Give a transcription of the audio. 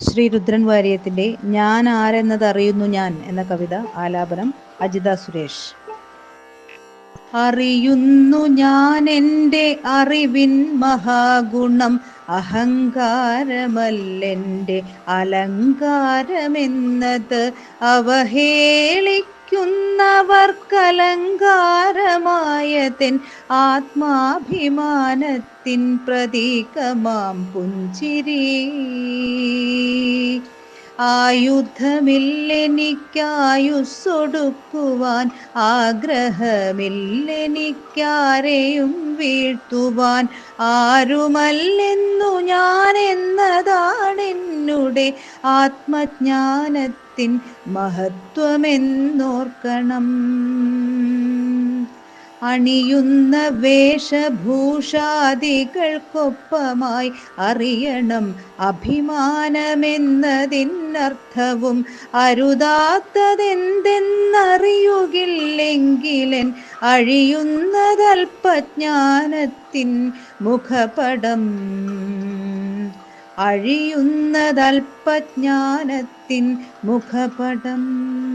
ശ്രീ രുദ്രൻ വാര്യത്തിന്റെ ഞാൻ ആരെന്നതറിയുന്നു ഞാൻ എന്ന കവിത ആലാപനം അജിത സുരേഷ്. അറിയുന്നു ഞാൻ എന്റെ അറിവിൻ മഹാഗുണം അഹങ്കാരമല്ലെന്റെ അലങ്കാരമെന്നത് അവഹേളിക്കുന്നവർക്കലങ്കാരമായതെൻ ആത്മാഭിമാനത്തിൻ പ്രതീകമാം പുഞ്ചിരി. ആയുധമില്ലെനിക്കായുസ്സൊടുക്കുവാൻ ആഗ്രഹമില്ലെനിക്കാരെയും വീഴ്ത്തുവാൻ ആരുമല്ലെന്നു ഞാൻ എന്നതാണെന്നുടെ ആത്മജ്ഞാനത്തിൻ മഹത്വമെന്നോർക്കണം. അണിയുന്ന വേഷഭൂഷാദികൾക്കൊപ്പമായി അറിയണം അഭിമാനമെന്നതിനർത്ഥവും. അരുതാത്തതെന്തെന്നറിയുകില്ലെങ്കിലൻ അഴിയുന്നതൽപജ്ഞാനത്തിൻ മുഖപടം. അഴിയുന്നതൽപജ്ഞാനത്തിൻ മുഖപടം.